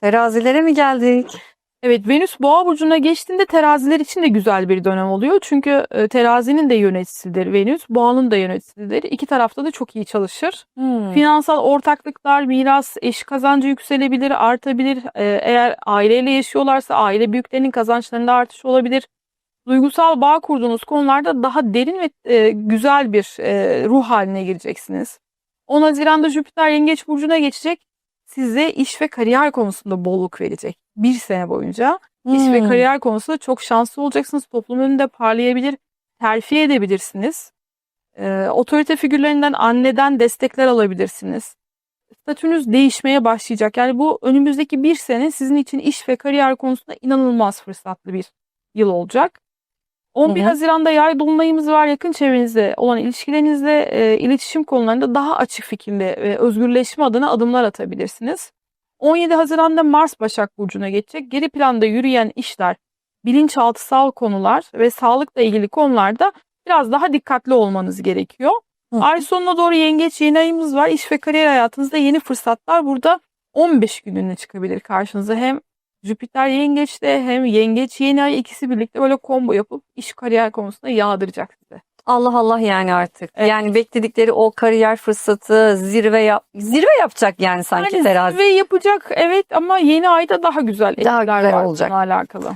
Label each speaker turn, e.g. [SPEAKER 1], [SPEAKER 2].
[SPEAKER 1] Terazilere mi geldik?
[SPEAKER 2] Evet Venüs Boğa burcuna geçtiğinde teraziler için de güzel bir dönem oluyor. Çünkü e, terazinin de yöneticisidir Venüs, Boğa'nın da yöneticisidir. İki tarafta da çok iyi çalışır.
[SPEAKER 1] Hmm.
[SPEAKER 2] Finansal ortaklıklar, miras, eş kazancı yükselebilir, artabilir. Ee, eğer aileyle yaşıyorlarsa aile büyüklerinin kazançlarında artış olabilir. Duygusal bağ kurduğunuz konularda daha derin ve e, güzel bir e, ruh haline gireceksiniz. 10 Haziran'da Jüpiter Yengeç Burcu'na geçecek. Size iş ve kariyer konusunda bolluk verecek. Bir sene boyunca. İş ve
[SPEAKER 1] Hmm.
[SPEAKER 2] kariyer konusunda çok şanslı olacaksınız. Toplum önünde parlayabilir, terfi edebilirsiniz. Ee, otorite figürlerinden, anneden destekler alabilirsiniz. Statünüz değişmeye başlayacak. Yani bu önümüzdeki bir sene sizin için iş ve kariyer konusunda inanılmaz fırsatlı bir yıl olacak. 11
[SPEAKER 1] Hı hı.
[SPEAKER 2] Haziran'da yay dolunayımız var. Yakın çevrenizde olan ilişkilerinizde e, iletişim konularında daha açık fikirli ve özgürleşme adına adımlar atabilirsiniz. 17 Haziran'da Mars Başak Burcu'na geçecek. Geri planda yürüyen işler, bilinçaltısal konular ve sağlıkla ilgili konularda biraz daha dikkatli olmanız gerekiyor.
[SPEAKER 1] Hı.
[SPEAKER 2] Ay sonuna doğru yengeç yeni ayımız var. İş ve kariyer hayatınızda yeni fırsatlar burada 15 gününe çıkabilir karşınıza. Hem Jüpiter yengeçte hem yengeç yeni ay ikisi birlikte böyle combo yapıp iş kariyer konusunda yağdıracak size.
[SPEAKER 1] Allah Allah yani artık.
[SPEAKER 2] Evet.
[SPEAKER 1] Yani bekledikleri o kariyer fırsatı zirve yap zirve yapacak yani sanki
[SPEAKER 2] Yani
[SPEAKER 1] terazi.
[SPEAKER 2] zirve yapacak evet ama yeni ayda daha güzel
[SPEAKER 1] Daha
[SPEAKER 2] etkiler
[SPEAKER 1] güzel
[SPEAKER 2] var
[SPEAKER 1] olacak.
[SPEAKER 2] alakalı.